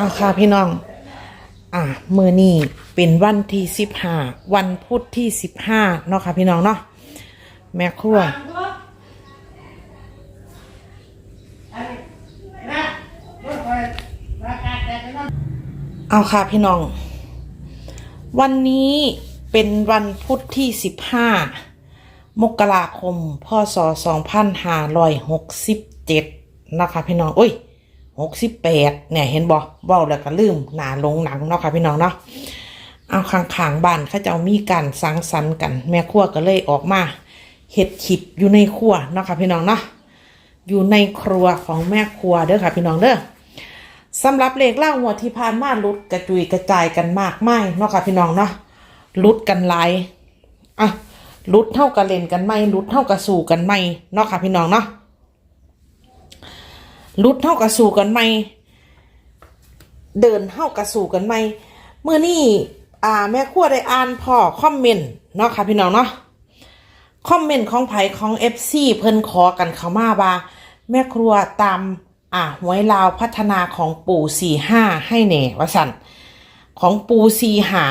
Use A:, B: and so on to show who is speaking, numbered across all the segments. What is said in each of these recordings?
A: เอาค่ะพี่น้อง อ่ามือนี้เป็นวันที่สิบห้าวันพุธที่สิบห้าเนาะค่ะพี่น้องเนาะแม่ครัวเอาค่ะพี่น้อง วันนี้เป็นวันพุธที่สิบห้ามกราคมพศสองพันห้าร้อยหกสิบเจ็ดนะคะพี่น้อง อุ้ย หกสิบแปดเนี่ยเห็นบ่เบ้าแล้วก็ลืมหนาลงหนังเนาะค่ะพี่น้องเนาะเอาข้างๆบ้านเขาเจ้ามีการสังสรรค์กัน แม่ครัวก็เลยออกมาเฮ็ดคลิปอยู่ในครัวเนาะค่ะพี่น้องเนาะอยู่ในครัวของแม่ครัวเด้อค่ะพี่น้องเด้อสำหรับเลขเล่าหัวดที่ผ่านมาลุดกระจุยกระจายกันมากไม่เนาะค่ะพี่น้องเนาะลุดกันหลายอะลุดเท่ากับเล่นกันไม่ลุดเท่ากับสู่กันไม่เนาะค่ะพี่น้องเนาะ ลุดเท่ากับสู่กันไหมเดินเท่ากับสู่กันไหมเมื่อนี่อ่าแม่ครัวได้อ่านพ่อคอมเมนต์เนาะค่ะพี่น้องเนาะคอมเมนต์ของไผของเอฟซีเพิ่นขอกันเข้ามาว่าแม่ครัวตามอ่าหวยลาวพัฒนาของปู่สี่ห้าให้แหน่ว่าสันของปู่สี่ห้า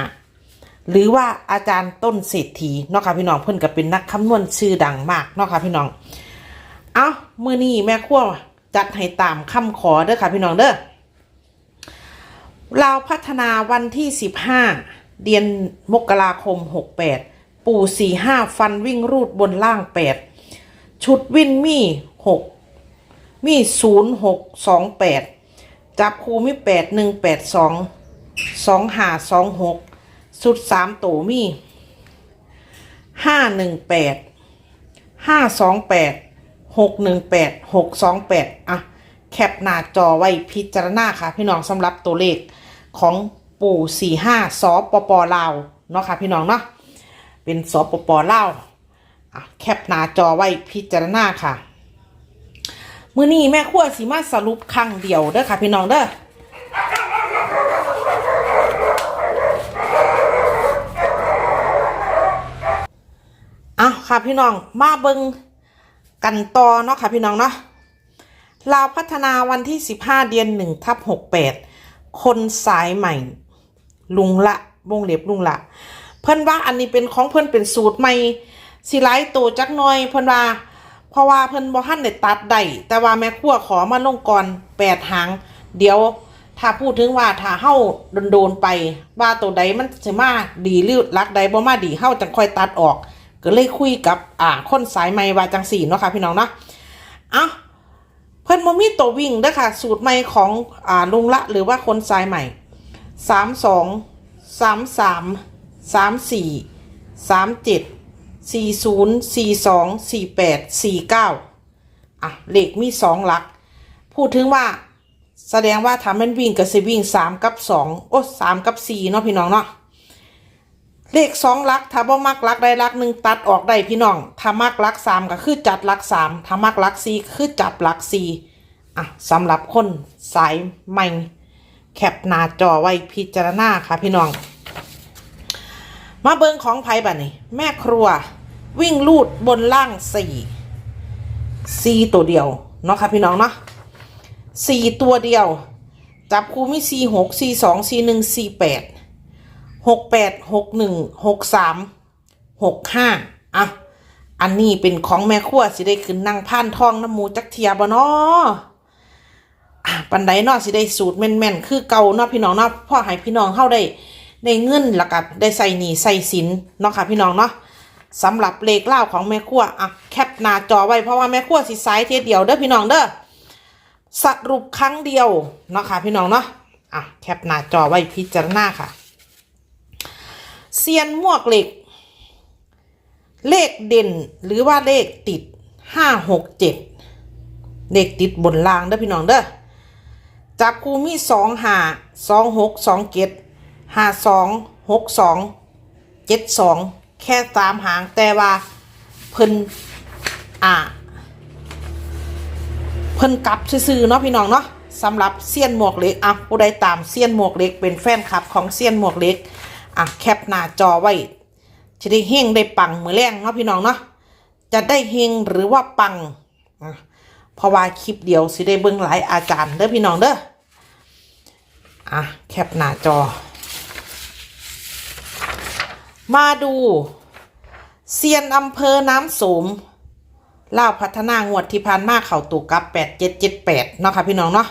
A: หรือว่าอาจารย์ต้นเศรษฐีเนาะค่ะพี่น้องเพิ่นก็เป็นนักคำนวณชื่อดังมากเนาะค่ะพี่น้อง เอาเมื้อนี้แม่ครัว จัดให้ตามคำขอเด้อค่ะพี่น้องเด้อลาพัฒนาวันที่ 15 เดือนมกราคม 68 ปู่ 45 ฟันวิ่งรูดบนล่าง 8 ชุดวินมี่ 6 มี่ 0 6 2 8 จับคูมี่ 8 1 8 2 2 5 2 6 สุด3ตัวมี5 1 8 5 2 8 6 1 8 6 2 8 อะ แคปหน้าจอไว้พิจารณาค่ะ พี่น้องสำหรับตัวเลขของปู่สี่ห้าสปปลาว เนาะค่ะ พี่น้องเนาะ เป็นสปปลาว อะ แคปหน้าจอไว้พิจารณาค่ะมื้อนี้แม่ขั้วสีมาสรุปครั้งเดียวเด้อค่ะ พี่น้องเด้ออะค่ะพี่น้องมาเบิง กันต่อเนาะค่ะพี่น้องเนาะลาวพัฒนาวันที่ 15 เดือน1ทับ68 คนสายใหม่ ลุงละวงเล็บลุงละ เพิ่นว่าอันนี้เป็นของเพิ่นเป็นสูตรใหม่สิไลายตัวจักหน่อย เพิ่นว่า เพราะว่าเพิ่นบ่ทันได้ตัดได้แต่ว่าแม่ครัวขอมาลงก่อน8หางเดี๋ยวถ้าพูดถึงว่าถ้าเฮ้าโดนๆไปว่าตัวใดมันสิมาดีหรือรักใดบ่มาดีเฮ้าจังค่อยตัดออก ก็เลยคุยกับอ่าคนสายใหม่วาจังสี่เนาะค่ะพี่น้องเนาะเอ้าเพิ่นบ่มีตัววิ่งเด้อค่ะ สูตรใหม่ของอ่าลุงละหรือว่าคนสายใหม่สามสองสามสามสามสี่สามเจ็ดสี่ศูนย์สี่สองสี่แปดสี่เก้าอะเลขมีสองหลัก พูดถึงว่าแสดงว่าถ้ามันวิ่งก็สิวิ่งสามกับสองโอ้สามกับสี่เนาะพี่น้องเนาะ เลขสองลักถ้าบ่มักลักใดหลักหนึ่งตัดออกได้พี่น้อง ถ้ามักลักสามก็คือจัดลักสามถ้ามักลักสี่คือจับลักสี่อะสำหรับคนสายใหม่แคปหน้าจอไว้พิจารณาค่ะพี่น้อง มาเบิงของไพ่บัดนี้ แม่ครัว วิ่งลูดบนล่างสี่สี่ตัวเดียวเนาะค่ะพี่น้องเนาะสี่ตัวเดียว จับคู่มีสี่หกสี่สองสี่หนึ่งสี่แปด หกแปดหกหนึ่งหกสามหกห้าอะ อันนี้เป็นของแม่ขั้วสิได้ขึ้นนั่งผ่านทองน้ำมูจักเทียบเนาะอะปันไดนาะสิได้สูตรแม่นๆ คือเก่าเนาะพี่น้องเนาะพ่อให้พี่น้องเข้าได้ได้เงินแล้วก็ได้ใส่หนีใส่สินเนาะค่ะพี่น้องเนาะสำหรับเลขเล่าของแม่ขั้วอะแคปหน้าจอไว้เพราะว่าแม่ขั้วสิสายเทียเดียวเด้อพี่น้องเด้อสรุปครั้งเดียวเนาะค่ะพี่น้องเนาะอะแคปหน้าจอไว้พิจารณาค่ะ เซียนมวกเหล็ก เลขเด่นหรือว่าเลขติดห้าหกเจ็ดเลขติดบนรางเด้อพี่น้องเด้อจับคูมีสองหาสองหกสองเจ็ดห้าสองหกสองเจ็ดสองแค่ตามหางแต่ว่าเพิ่นอ่าเพิ่นกลับซื่อๆเนาะพี่น้องเนาะสำหรับเซียนหมวกเล็กอะผู้ใดตามเซียนหมวกเล็กเป็นแฟนคลับของเซียนหมวกเล็ก อะแคปหน้าจอไว้จะได้เฮงได้ปังมือแรงเนาะพี่น้องเนาะจะได้เฮงหรือว่าปังอะเพราะว่าคลิปเดียวสิได้เบิ่งหลายอาจารย์เด้อพี่น้องเด้ออะแคปหน้าจอ มาดูเซียนอำเภอน้ำสมเล่าพัฒนางวดที่ผ่านมาเข่าตูกับ8778เนาะค่ะพี่น้องเนาะ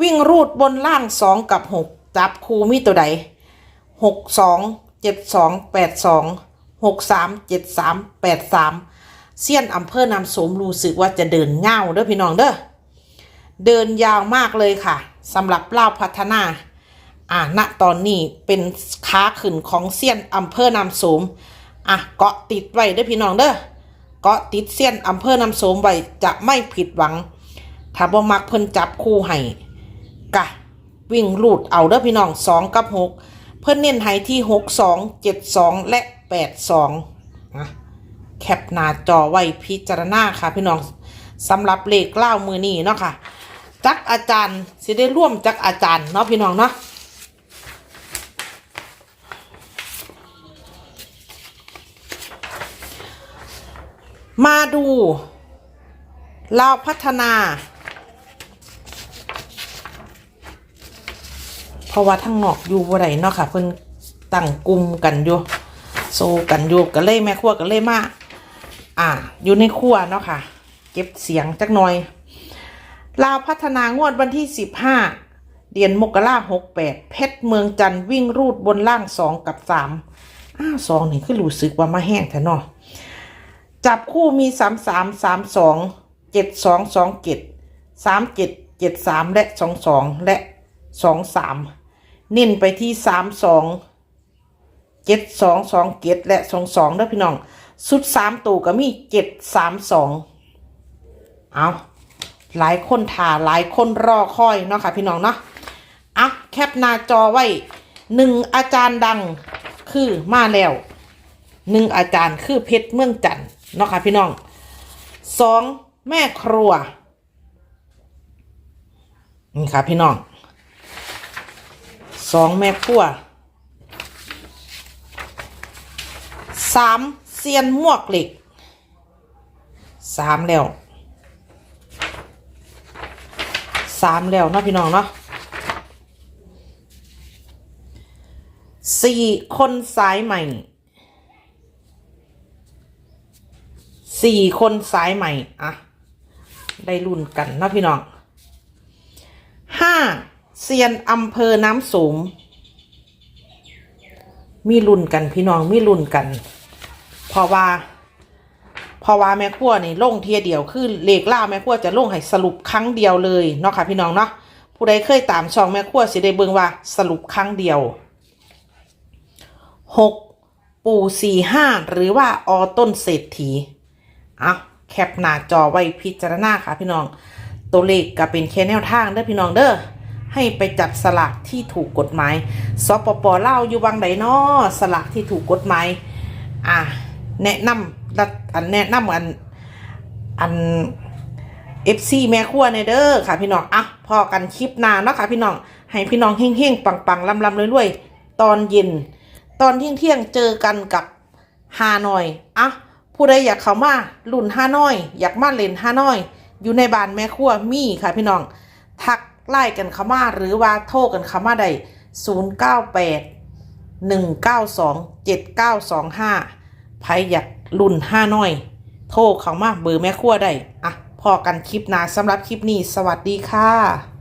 A: วิ่งรูดบนล่าง2กับ6จับคูมีตัวใด 62 72 82 63 73 83เจ็ดสามแปดสามเซียนอำเภอน้ำโสมรู้สึกว่าจะเดินเง่าเด้อพี่น้องเด้อเดินยาวมากเลยค่ะสำหรับเล่าพัฒนาอ่าณตอนนี้เป็นค้าขึ้นของเซียนอำเภอนำโสมอะเกาะติดไว้เด้อพี่น้องเด้อเกาะติดเซียนอำเภอนำโสมไว้จะไม่ผิดหวัง ถ้าบ่มักเพิ่นจับคู่ให้กะวิ่งลูดเอาเด้อพี่น้องสองกับหก เพิ่นเน้นให้ที่หกสองเจ็ดสองและแปดสองะแคปหน้าจอไว้พิจารณาค่ะ พี่น้องสำหรับเลขเล่ามือนี้เนาะค่ะ จักอาจารย์สิได้ร่วมจักอาจารย์เนาะพี่น้องเนาะมาดูลาพัฒนา เพราะว่าทั้งนอกอยู่บ่ได้เนาะค่ะเพิ่นตั้งกลุ่มกันอยู่โซกันอยู่กันเลยแม่ครัวกันเลยมาอ่า อยู่ในครัวเนาะค่ะ เก็บเสียงจักหน่อย ลาวพัฒนางวดวันที่15เดือนมกราหกแปดเพชรเมืองจันวิ่งรูดบนล่างสองกับสามอ้าวสองนี่คือรู้สึกว่ามาแห้งแท้เนาะจับคู่มีสามสามสามสองเจ็ดสองสองเจ็ดสามเจ็ดเจ็ดสามและสองสองและสองสาม เน้นไปที่สามสองเจ็ดสองสองเจ็ดและสองสองเด้อพี่น้องสุดสามตัวก็มีเจ็ดสามสองเอาหลายคนถ่าหลายคนรอคอยเนาะค่ะพี่น้องเนาะอะแคปหน้าจอไว้หนึ่งอาจารย์ดังคือมาแล้วหนึ่งอาจารย์คือเพชรเมืองจันเนาะค่ะพี่น้องสองแม่ครัวนี่ค่ะพี่น้อง สองแม่ครัวสามเซียนมวกเหล็กสามแล้วสามแล้วเนาะพี่น้องเนาะสี่คนสายใหม่สี่คนสายใหม่อะได้รุ่นกันเนาะพี่น้องห้า เซียนอำเภอน้ำสูง มีรุ่นกันพี่น้องมีรุ่นกัน เพราะว่าเพราะว่าแม่ขั้วนี่ลงเทียเดียวคือเลขล่าแม่ขั้วจะลงให้สรุปครั้งเดียวเลยเนาะค่ะพี่น้องเนาะผู้ใดเคยตามช่องแม่ขั้วสิได้เบิ่งว่าสรุปครั้งเดียวหกปู่สี่ห้าหรือว่าออต้นเศรษฐีเอาแคปหน้าจอไว้พิจารณาค่ะพี่น้อง ตัวเลขก็เป็นแค่แนวทางเด้อพี่น้องเด้อ ให้ไปจับสลากที่ถูกกฎหมายสปปเล่าอยู่วังใดนอสลากที่ถูกกฎหมายอะแนะนำรัฐอันแนะนำอันอันเอฟซีแม่ครัวในเด้อค่ะพี่น้องอะพอกันคลิปหน้าเนาะค่ะพี่น้องให้พี่น้องเฮ่งๆปังๆลำๆรวยๆตอนเย็น ตอนเที่ยงเที่ยงๆเจอกันกับฮานอยอะผู้ใดอยากเข้ามาลุ่นฮานอย อยากมาเล่นฮานอย อยู่ในบ้านแม่ครัวมีค่ะพี่น้อง ไล่กันเข้ามาหรือว่าโทรกันเข้ามาได้0 9 8 1 9 2 7 9 2 5ใครอยากรุ่นห้าน้อย โทรเข้ามาเบอร์แม่ครัวได้ อะพอกันคลิปหน้าสำหรับคลิปนี้ สวัสดีค่ะ